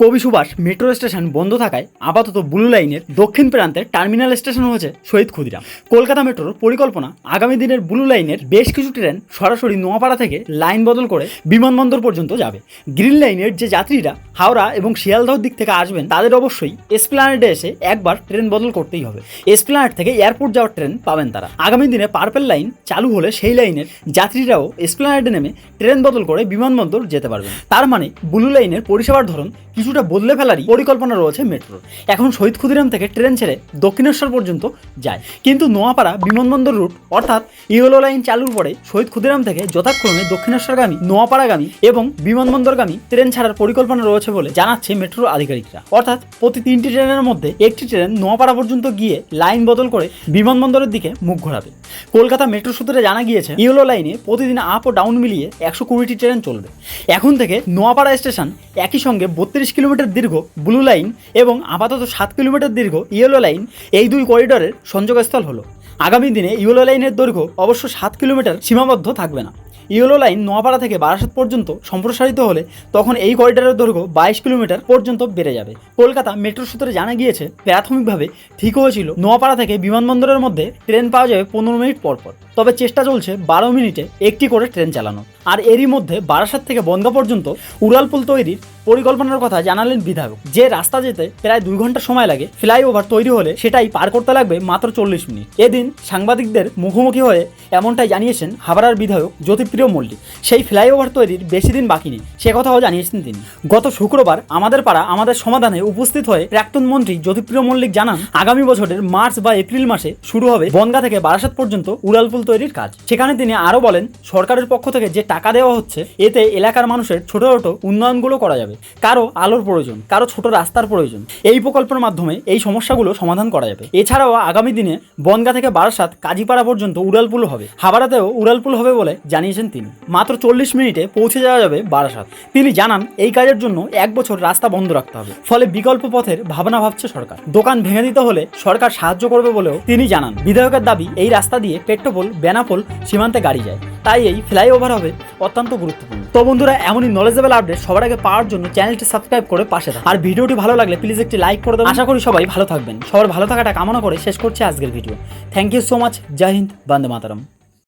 কবি Subhash metro station বন্ধ থাকায় আপাতত ব্লু লাইনের দক্ষিণ প্রান্তের টার্মিনাল স্টেশন হয়েছে শহীদ ক্ষুদিরাম। কলকাতা মেট্রোর পরিকল্পনা, আগামী দিনের ব্লু লাইনের বেশ কিছু ট্রেন সরাসরি নোয়াপাড়া থেকে লাইন বদল করে বিমানবন্দর পর্যন্ত যাবে। গ্রিন লাইনের যে যাত্রীরা হাওড়া এবং শিয়ালদহর দিক থেকে আসবেন, তাদের অবশ্যই এসপ্লানেডে এসে একবার ট্রেন বদল করতেই হবে। এসপ্লানেড থেকে এয়ারপোর্ট যাওয়ার ট্রেন পাবেন তারা। আগামী দিনে পার্পেল লাইন চালু হলে সেই লাইনের যাত্রীরাও এসপ্লানেডে নেমে ট্রেন বদল করে বিমানবন্দর যেতে পারবেন। তার মানে ব্লু লাইনের পরিষেবার ধরন কিছুটা বদলে ফেলারই পরিকল্পনা রয়েছে মেট্রোর এখন শহীদ ক্ষুদিরাম থেকে ট্রেন ছেড়ে দক্ষিণেশ্বর পর্যন্ত যায়। কিন্তু নোয়াপাড়া বিমানবন্দর রুট, অর্থাৎ ইয়েলো লাইন চালুর পরে শহীদ ক্ষুদিরাম থেকে যথাক্রমে দক্ষিণেশ্বরগামী, নোয়াপাড়াগামী এবং বিমানবন্দরগামী ট্রেন ছাড়ার পরিকল্পনা রয়েছে বলে জানাচ্ছে মেট্রোর আধিকারিকরা। অর্থাৎ প্রতি তিনটি ট্রেনের মধ্যে একটি ট্রেন নোয়াপাড়া পর্যন্ত গিয়ে লাইন বদল করে বিমানবন্দরের দিকে মুখ ঘোরাবে। কলকাতা মেট্রো সূত্রে জানা গিয়েছে, ইয়েলো লাইনে প্রতিদিন আপ ও ডাউন মিলিয়ে একশো কুড়িটি ট্রেন চলবে। এখন থেকে নোয়াপাড়া স্টেশন একই সঙ্গে বত্রিশ কিলোমিটার দীর্ঘ ব্লু লাইন এবং আপাতত সাত কিলোমিটার দীর্ঘ ইয়েলো লাইন এই দুই করিডোরের সংযোগস্থল হলো। আগামী দিনে ইয়েলো লাইনের দৈর্ঘ্য অবশ্য সাত কিলোমিটার সীমাবদ্ধ থাকবে না। ইয়েলো লাইন নোয়াপাড়া থেকে বারাসাত পর্যন্ত সম্প্রসারিত হলে তখন এই করিডোরের দৈর্ঘ্য বাইশ কিলোমিটার পর্যন্ত বেড়ে যাবে। কলকাতা মেট্রো সূত্রে জানা গিয়েছে, প্রাথমিকভাবে ঠিক হয়েছিল নোয়াপাড়া থেকে বিমানবন্দরের মধ্যে ট্রেন পাওয়া যাবে পনেরো মিনিট পর পর তবে চেষ্টা চলছে বারো মিনিটে একটি করে ট্রেন চালানো আর এরই মধ্যে বারাসাত থেকে বনগা পর্যন্ত উড়ালপুল তৈরির পরিকল্পনার কথা জানালেন বিধায়ক। যে রাস্তা যেতে প্রায় দুই ঘণ্টা সময় লাগে, ফ্লাইওভার তৈরি হলে সেটাই পার করতে লাগবে মাত্র চল্লিশ মিনিট। এদিন সাংবাদিকদের মুখোমুখি হয়ে এমনটাই জানিয়েছেন হাবড়ার বিধায়ক জ্যোতিপ্রিয় মল্লিক। সেই ফ্লাইওভার তৈরির বেশি দিন বাকি নেই, সে কথাও জানিয়েছেন তিনি। গত শুক্রবার আমাদের পাড়া আমাদের সমাধানে উপস্থিত হয়ে প্রাক্তন মন্ত্রী জ্যোতিপ্রিয় মল্লিক জানান, আগামী বছরের মার্চ বা এপ্রিল মাসে শুরু হবে বনগা থেকে বারাসাত পর্যন্ত উড়ালপুল তৈরির কাজ। সেখানে তিনি আরও বলেন, সরকারের পক্ষ থেকে যে টাকা দেওয়া হচ্ছে, এতে এলাকার মানুষের ছোট ছোট উন্নয়নগুলো করা যাবে। কারও আলোর প্রয়োজন, কারও ছোট রাস্তার প্রয়োজন। এই প্রকল্পের মাধ্যমে এই সমস্যাগুলো সমাধান করা যাবে। এছাড়াও আগামী দিনে বনগা থেকে বারাসাত, কাজীপাড়া পর্যন্ত উড়ালপুল হবে। হাবাড়াতেও উড়ালপুল হবে বলে জানিয়েছেন তিনি। মাত্র চল্লিশ মিনিটে পৌঁছে যাওয়া যাবে বারাসাত। তিনি জানান, এই কাজের জন্য এক বছর রাস্তা বন্ধ রাখতে হবে। ফলে বিকল্প পথের ভাবনা ভাবছে সরকার। দোকান ভেঙে দিতে হলে সরকার সাহায্য করবে বলেও তিনি জানান। বিধায়কের দাবি, এই রাস্তা দিয়ে পেট্রোপোল, বেনাপোল সীমান্তে গাড়ি যায়। তাই এই ফ্লাইওভার হবে অত্যন্ত গুরুত্বপূর্ণ। তো বন্ধুরা, এমনই নলেজেবল আপডেট সবার আগে পাওয়ার জন্য চ্যানেলটি সাবস্ক্রাইব করে পাশে থাকুন। আর ভিডিওটি ভালো লাগলে প্লিজ একটি লাইক করে দেবেন। আশা করি সবাই ভালো থাকবেন। সবার ভালো থাকাটা কামনা করে শেষ করছি আজকের video thank you so much জয় হিন্দ, বন্দে মাতারম।